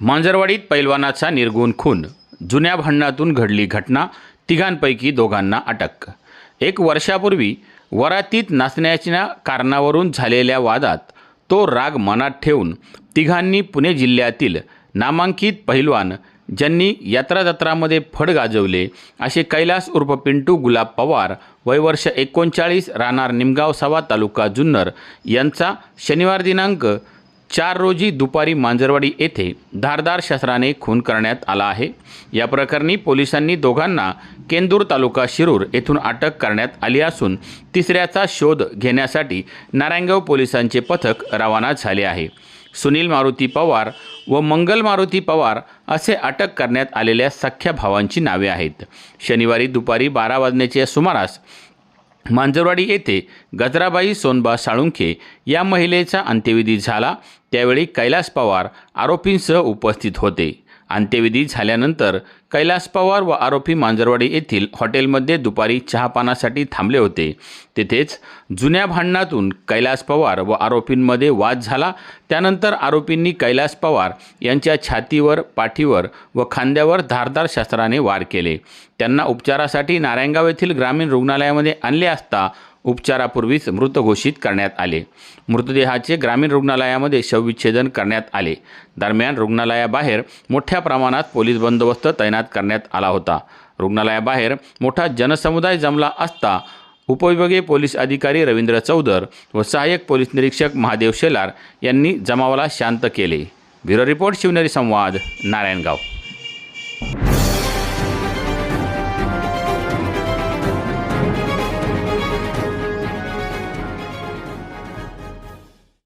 मांजरवाडीत पैलवानाचा निर्गुण खून. जुन्या भांडणातून घडली घटना तिघांपैकी दोघांना अटक. एक वर्षापूर्वी वरातीत नाचण्याच्या कारणावरून झालेल्या वादात तो राग मनात ठेवून तिघांनी पुणे जिल्ह्यातील नामांकित पैलवान ज्यांनी यात्रा जत्रामध्ये फड गाजवले असे कैलास उर्फ पिंटू गुलाब पवार वयवर्ष एकोणचाळीस राहणार निमगाव सवा तालुका जुन्नर यांचा शनिवार दिनांक चार रोजी दुपारी मांजरवाडी येथे धारदार शस्त्राने खून करण्यात आला आहे. या प्रकरणी पोलिसांनी दोघांना केंदूर तालुका शिरूर येथून अटक करण्यात आली असून तिसऱ्याचा शोध घेण्यासाठी नारायणगाव पोलिसांचे पथक रवाना झाले आहे. सुनील मारुती पवार व मंगल मारुती पवार असे अटक करण्यात आलेल्या सख्ख्या भावांची नावे आहेत. शनिवारी दुपारी बारा वाजण्याच्या सुमारास मांजरवाडी येथे गजराबाई सोनबा साळुंखे या महिलेचा अंत्यविधी झाला. त्यावेळी कैलास पवार आरोपींसह उपस्थित होते. अंत्यविधी झाल्यानंतर कैलास पवार व आरोपी मांजरवाडी येथील हॉटेलमध्ये दुपारी चहापानासाठी थांबले होते. तेथेच जुन्या भांडणातून कैलास पवार व आरोपींमध्ये वाद झाला. त्यानंतर आरोपींनी कैलास पवार यांच्या छातीवर पाठीवर व खांद्यावर धारदार शस्त्राने वार केले. त्यांना उपचारासाठी नारायणगाव येथील ग्रामीण रुग्णालयामध्ये आणले असता उपचारापूर्वीच मृत घोषित करण्यात आले. मृतदेहाचे ग्रामीण रुग्णालयामध्ये शवविच्छेदन करण्यात आले. दरम्यान रुग्णालयाबाहेर मोठ्या प्रमाणात पोलीस बंदोबस्त तैनात करण्यात आला होता. रुग्णालयाबाहेर मोठा जनसमुदाय जमला असता उपविभागीय पोलीस अधिकारी रवींद्र चौदर व सहाय्यक पोलीस निरीक्षक महादेव शेलार यांनी जमावाला शांत केले. ब्युरो रिपोर्ट शिवनेरी संवाद नारायणगाव.